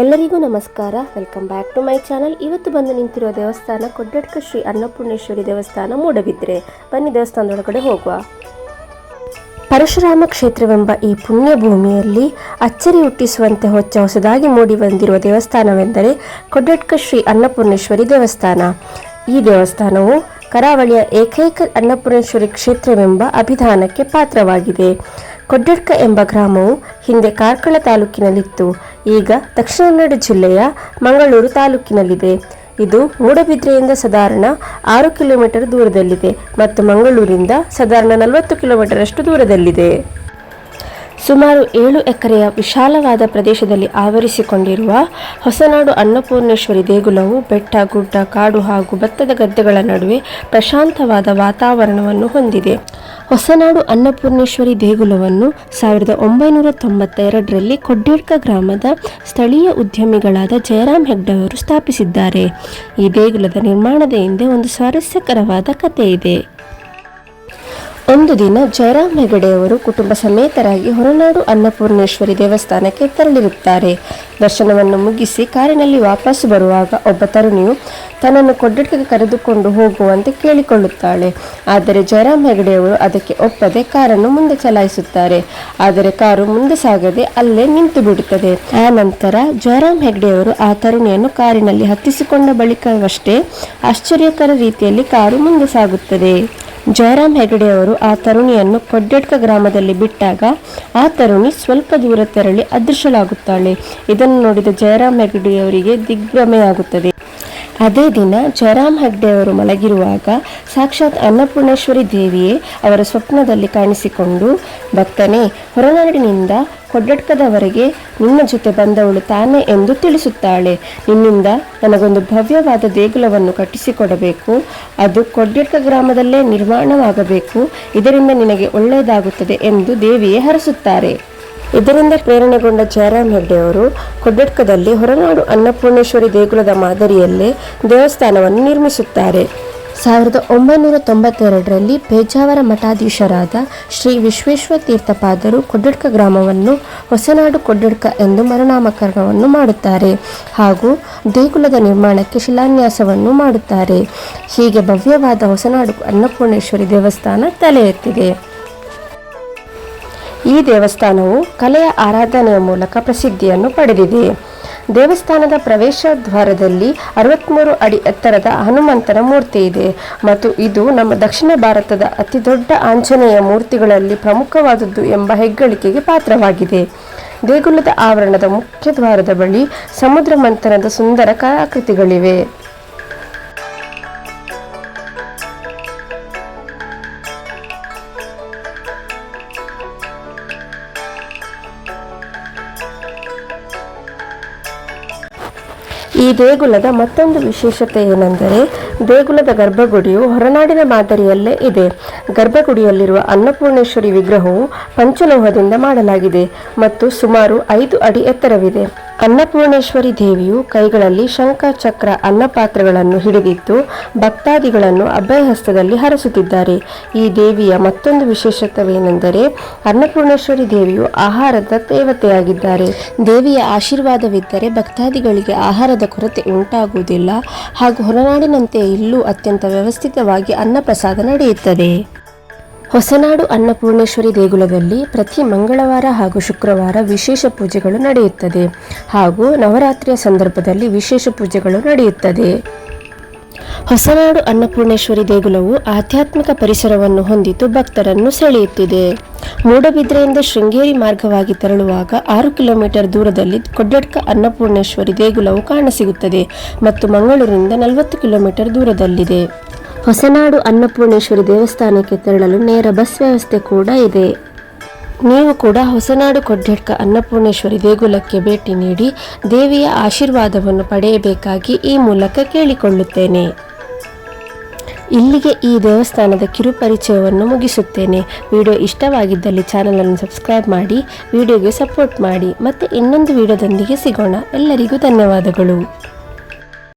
ಎಲ್ಲರಿಗೂ ನಮಸ್ಕಾರ. Welcome back to my channel ಇವತ್ತು ಬಂದು ನಿಂತಿರುವ ದೇವಸ್ಥಾನ ಕೊಡ್ಡಡ್ಕ ಶ್ರೀ ಅನ್ನಪೂರ್ಣೇಶ್ವರಿ ದೇವಸ್ಥಾನ ಮೂಡಬಿದ್ರೆ. ಬನ್ನಿ ದೇವಸ್ಥಾನದೊಳಗಡೆ ಹೋಗುವ. ಪರಶುರಾಮ ಕ್ಷೇತ್ರವೆಂಬ ಈ ಪುಣ್ಯ ಭೂಮಿಯಲ್ಲಿ ಅಚ್ಚರಿ ಹುಟ್ಟಿಸುವಂತೆ ಹೊಚ್ಚ ಹೊಸದಾಗಿ ಮೂಡಿ ಬಂದಿರುವ ದೇವಸ್ಥಾನವೆಂದರೆ ಕೊಡ್ಡಡ್ಕ ಶ್ರೀ ಅನ್ನಪೂರ್ಣೇಶ್ವರಿ ದೇವಸ್ಥಾನ. ಈ ದೇವಸ್ಥಾನವು ಕರಾವಳಿಯ ಏಕೈಕ ಅನ್ನಪೂರ್ಣೇಶ್ವರಿ ಕ್ಷೇತ್ರವೆಂಬ ಅಭಿಧಾನಕ್ಕೆ ಪಾತ್ರವಾಗಿದೆ. ಕೊಡ್ಡಡ್ಕ ಎಂಬ ಗ್ರಾಮವು ಹಿಂದೆ ಕಾರ್ಕಳ ತಾಲೂಕಿನಲ್ಲಿತ್ತು. ಈಗ ದಕ್ಷಿಣ ಕನ್ನಡ ಜಿಲ್ಲೆಯ ಮಂಗಳೂರು ತಾಲೂಕಿನಲ್ಲಿದೆ. ಇದು ಮೂಡಬಿದ್ರೆಯಿಂದ ಸಾಧಾರಣ ಆರು ಕಿಲೋಮೀಟರ್ ದೂರದಲ್ಲಿದೆ ಮತ್ತು ಮಂಗಳೂರಿಂದ ಸಾಧಾರಣ ನಲವತ್ತು ಕಿಲೋಮೀಟರಷ್ಟು ದೂರದಲ್ಲಿದೆ. ಸುಮಾರು ಏಳು ಎಕರೆಯ ವಿಶಾಲವಾದ ಪ್ರದೇಶದಲ್ಲಿ ಆವರಿಸಿಕೊಂಡಿರುವ ಹೊಸನಾಡು ಅನ್ನಪೂರ್ಣೇಶ್ವರಿ ದೇಗುಲವು ಬೆಟ್ಟ, ಗುಡ್ಡ, ಕಾಡು ಹಾಗೂ ಭತ್ತದ ಗದ್ದೆಗಳ ನಡುವೆ ಪ್ರಶಾಂತವಾದ ವಾತಾವರಣವನ್ನು ಹೊಂದಿದೆ. ಹೊಸನಾಡು ಅನ್ನಪೂರ್ಣೇಶ್ವರಿ ದೇಗುಲವನ್ನು ಸಾವಿರದ ಒಂಬೈನೂರ ತೊಂಬತ್ತೆರಡರಲ್ಲಿ ಕೊಡ್ಡೇಡ್ಕ ಗ್ರಾಮದ ಸ್ಥಳೀಯ ಉದ್ಯಮಿಗಳಾದ ಜಯರಾಮ್ ಹೆಗ್ಡೆ ಅವರು ಸ್ಥಾಪಿಸಿದ್ದಾರೆ. ಈ ದೇಗುಲದ ನಿರ್ಮಾಣದ ಹಿಂದೆ ಒಂದು ಸ್ವಾರಸ್ಯಕರವಾದ ಕಥೆ ಇದೆ ಒಂದು ದಿನ ಜಯರಾಮ್ ಹೆಗಡೆಯವರು ಕುಟುಂಬ ಸಮೇತರಾಗಿ ಹೊರನಾಡು ಅನ್ನಪೂರ್ಣೇಶ್ವರಿ ದೇವಸ್ಥಾನಕ್ಕೆ ತೆರಳಿರುತ್ತಾರೆ. ದರ್ಶನವನ್ನು ಮುಗಿಸಿ ಕಾರಿನಲ್ಲಿ ವಾಪಸ್ಸು ಬರುವಾಗ ಒಬ್ಬ ತರುಣಿಯು ತನ್ನನ್ನು ಕೊಡ್ಡಟ್ಟಿಗೆ ಕರೆದುಕೊಂಡು ಹೋಗುವಂತೆ ಕೇಳಿಕೊಳ್ಳುತ್ತಾಳೆ. ಆದರೆ ಜಯರಾಮ್ ಹೆಗಡೆಯವರು ಅದಕ್ಕೆ ಒಪ್ಪದೆ ಕಾರನ್ನು ಮುಂದೆ ಚಲಾಯಿಸುತ್ತಾರೆ. ಆದರೆ ಕಾರು ಮುಂದೆ ಸಾಗದೆ ಅಲ್ಲೇ ನಿಂತು ಬಿಡುತ್ತದೆ. ಆ ನಂತರ ಜಯರಾಮ್ ಹೆಗಡೆಯವರು ಆ ತರುಣಿಯನ್ನು ಕಾರಿನಲ್ಲಿ ಹತ್ತಿಸಿಕೊಂಡ ಬಳಿಕವಷ್ಟೇ ಆಶ್ಚರ್ಯಕರ ರೀತಿಯಲ್ಲಿ ಕಾರು ಮುಂದೆ ಸಾಗುತ್ತದೆ. ಜಯರಾಮ್ ಹೆಗಡೆ ಅವರು ಆ ತರುಣಿಯನ್ನು ಕೊಡ್ಡೆಡ್ಕ ಗ್ರಾಮದಲ್ಲಿ ಬಿಟ್ಟಾಗ ಆ ತರುಣಿ ಸ್ವಲ್ಪ ದೂರ ತೆರಳಿ ಅದೃಶ್ಯಳಾಗುತ್ತಾಳೆ. ಇದನ್ನು ನೋಡಿದ ಜಯರಾಮ್ ಹೆಗಡೆಯವರಿಗೆ ದಿಗ್ಭ್ರಮೆಯಾಗುತ್ತದೆ. ಅದೇ ದಿನ ಜಯರಾಮ್ ಹೆಗ್ಡೆ ಅವರು ಮಲಗಿರುವಾಗ ಸಾಕ್ಷಾತ್ ಅನ್ನಪೂರ್ಣೇಶ್ವರಿ ದೇವಿಯೇ ಅವರ ಸ್ವಪ್ನದಲ್ಲಿ ಕಾಣಿಸಿಕೊಂಡು, ಭಕ್ತನೇ, ಹೊರನಾಡಿನಿಂದ ಕೊಡ್ಡಡ್ಕದವರೆಗೆ ನಿನ್ನ ಜೊತೆ ಬಂದವಳು ತಾನೇ ಎಂದು ತಿಳಿಸುತ್ತಾಳೆ. ನಿನ್ನಿಂದ ನನಗೊಂದು ಭವ್ಯವಾದ ದೇಗುಲವನ್ನು ಕಟ್ಟಿಸಿಕೊಡಬೇಕು. ಅದು ಕೊಡ್ಡಡ್ಕ ಗ್ರಾಮದಲ್ಲೇ ನಿರ್ಮಾಣವಾಗಬೇಕು. ಇದರಿಂದ ನಿನಗೆ ಒಳ್ಳೆಯದಾಗುತ್ತದೆ ಎಂದು ದೇವಿಯೇ ಹರಸುತ್ತಾರೆ. ಇದರಿಂದ ಪ್ರೇರಣೆಗೊಂಡ ಜಯರಾಮ್ ಹೆಗ್ಡೆ ಅವರು ಕೊಡ್ಡಡ್ಕದಲ್ಲಿ ಹೊರನಾಡು ಅನ್ನಪೂರ್ಣೇಶ್ವರಿ ದೇಗುಲದ ಮಾದರಿಯಲ್ಲೇ ದೇವಸ್ಥಾನವನ್ನು ನಿರ್ಮಿಸುತ್ತಾರೆ. ಸಾವಿರದ ಒಂಬೈನೂರ ತೊಂಬತ್ತೆರಡರಲ್ಲಿ ಪೇಜಾವರ ಮಠಾಧೀಶರಾದ ಶ್ರೀ ವಿಶ್ವೇಶ್ವರ ತೀರ್ಥಪಾದರು ಕೊಡ್ಡಡ್ಕ ಗ್ರಾಮವನ್ನು ಹೊಸನಾಡು ಕೊಡ್ಡಡ್ಕ ಎಂದು ಮರುನಾಮಕರಣವನ್ನು ಮಾಡುತ್ತಾರೆ ಹಾಗೂ ದೇಗುಲದ ನಿರ್ಮಾಣಕ್ಕೆ ಶಿಲಾನ್ಯಾಸವನ್ನು ಮಾಡುತ್ತಾರೆ. ಹೀಗೆ ಭವ್ಯವಾದ ಹೊಸನಾಡು ಅನ್ನಪೂರ್ಣೇಶ್ವರಿ ದೇವಸ್ಥಾನ ತಲೆ ಎತ್ತಿದೆ ಈ ದೇವಸ್ಥಾನವು ಕಲೆಯ ಆರಾಧನೆಯ ಮೂಲಕ ಪ್ರಸಿದ್ಧಿಯನ್ನು ಪಡೆದಿದೆ. ದೇವಸ್ಥಾನದ ಪ್ರವೇಶ ದ್ವಾರದಲ್ಲಿ ಅರವತ್ತ್ಮೂರು ಅಡಿ ಎತ್ತರದ ಹನುಮಂತನ ಮೂರ್ತಿ ಇದೆ ಮತ್ತು ಇದು ನಮ್ಮ ದಕ್ಷಿಣ ಭಾರತದ ಅತಿದೊಡ್ಡ ಆಂಜನೇಯ ಮೂರ್ತಿಗಳಲ್ಲಿ ಪ್ರಮುಖವಾದದ್ದು ಎಂಬ ಹೆಗ್ಗಳಿಕೆಗೆ ಪಾತ್ರವಾಗಿದೆ. ದೇಗುಲದ ಆವರಣದ ಮುಖ್ಯ ದ್ವಾರದ ಬಳಿ ಸಮುದ್ರ ಮಂಥನದ ಸುಂದರ ಕಲಾಕೃತಿಗಳಿವೆ. ಈ ದೇಗುಲದ ಮತ್ತೊಂದು ವಿಶೇಷತೆ ಏನೆಂದರೆ ದೇಗುಲದ ಗರ್ಭಗುಡಿಯು ಹೊರನಾಡಿನ ಮಾದರಿಯಲ್ಲೇ ಇದೆ. ಗರ್ಭಗುಡಿಯಲ್ಲಿರುವ ಅನ್ನಪೂರ್ಣೇಶ್ವರಿ ವಿಗ್ರಹವು ಪಂಚಲೋಹದಿಂದ ಮಾಡಲಾಗಿದೆ ಮತ್ತು ಸುಮಾರು ಐದು ಅಡಿ ಎತ್ತರವಿದೆ. ಅನ್ನಪೂರ್ಣೇಶ್ವರಿ ದೇವಿಯು ಕೈಗಳಲ್ಲಿ ಶಂಖ ಚಕ್ರ ಅನ್ನಪಾತ್ರಗಳನ್ನು ಹಿಡಿದಿದ್ದು ಭಕ್ತಾದಿಗಳನ್ನು ಅಭಯಹಸ್ತದಲ್ಲಿ ಹರಸುತ್ತಿದ್ದಾರೆ. ಈ ದೇವಿಯ ಮತ್ತೊಂದು ವಿಶೇಷತ್ವವೇನೆಂದರೆ ಅನ್ನಪೂರ್ಣೇಶ್ವರಿ ದೇವಿಯು ಆಹಾರದ ದೇವತೆಯಾಗಿದ್ದಾರೆ. ದೇವಿಯ ಆಶೀರ್ವಾದವಿದ್ದರೆ ಭಕ್ತಾದಿಗಳಿಗೆ ಆಹಾರದ ಕೊರತೆ ಉಂಟಾಗುವುದಿಲ್ಲ. ಹಾಗೂ ಹೊರನಾಡಿನಂತೆ ಇಲ್ಲೂ ಅತ್ಯಂತ ವ್ಯವಸ್ಥಿತವಾಗಿ ಅನ್ನಪ್ರಸಾದ ನಡೆಯುತ್ತದೆ. ಹೊಸನಾಡು ಅನ್ನಪೂರ್ಣೇಶ್ವರಿ ದೇಗುಲದಲ್ಲಿ ಪ್ರತಿ ಮಂಗಳವಾರ ಹಾಗೂ ಶುಕ್ರವಾರ ವಿಶೇಷ ಪೂಜೆಗಳು ನಡೆಯುತ್ತದೆ ಹಾಗೂ ನವರಾತ್ರಿಯ ಸಂದರ್ಭದಲ್ಲಿ ವಿಶೇಷ ಪೂಜೆಗಳು ನಡೆಯುತ್ತದೆ. ಹೊಸನಾಡು ಅನ್ನಪೂರ್ಣೇಶ್ವರಿ ದೇಗುಲವು ಆಧ್ಯಾತ್ಮಿಕ ಪರಿಸರವನ್ನು ಹೊಂದಿದ್ದು ಭಕ್ತರನ್ನು ಸೆಳೆಯುತ್ತಿದೆ. ಮೂಡಬಿದ್ರೆಯಿಂದ ಶೃಂಗೇರಿ ಮಾರ್ಗವಾಗಿ ತೆರಳುವಾಗ ಆರು ಕಿಲೋಮೀಟರ್ ದೂರದಲ್ಲಿ ಕೊಡ್ಡಡ್ಕ ಅನ್ನಪೂರ್ಣೇಶ್ವರಿ ದೇಗುಲವು ಕಾಣಸಿಗುತ್ತದೆ ಮತ್ತು ಮಂಗಳೂರಿನಿಂದ ನಲವತ್ತು ಕಿಲೋಮೀಟರ್ ದೂರದಲ್ಲಿದೆ. ಹೊಸನಾಡು ಅನ್ನಪೂರ್ಣೇಶ್ವರಿ ದೇವಸ್ಥಾನಕ್ಕೆ ತೆರಳಲು ನೇರ ಬಸ್ ವ್ಯವಸ್ಥೆ ಕೂಡ ಇದೆ. ನೀವು ಕೂಡ ಹೊಸನಾಡು ಕೊಡ್ಡಡ್ಕ ಅನ್ನಪೂರ್ಣೇಶ್ವರಿ ದೇಗುಲಕ್ಕೆ ಭೇಟಿ ನೀಡಿ ದೇವಿಯ ಆಶೀರ್ವಾದವನ್ನು ಪಡೆಯಬೇಕಾಗಿ ಈ ಮೂಲಕ ಕೇಳಿಕೊಳ್ಳುತ್ತೇನೆ. ಇಲ್ಲಿಗೆ ಈ ದೇವಸ್ಥಾನದ ಕಿರುಪರಿಚಯವನ್ನು ಮುಗಿಸುತ್ತೇನೆ. ವಿಡಿಯೋ ಇಷ್ಟವಾಗಿದ್ದಲ್ಲಿ ಚಾನಲನ್ನು ಸಬ್ಸ್ಕ್ರೈಬ್ ಮಾಡಿ, ವಿಡಿಯೋಗೆ ಸಪೋರ್ಟ್ ಮಾಡಿ ಮತ್ತೆ ಇನ್ನೊಂದು ವಿಡಿಯೋದೊಂದಿಗೆ ಸಿಗೋಣ. ಎಲ್ಲರಿಗೂ ಧನ್ಯವಾದಗಳು.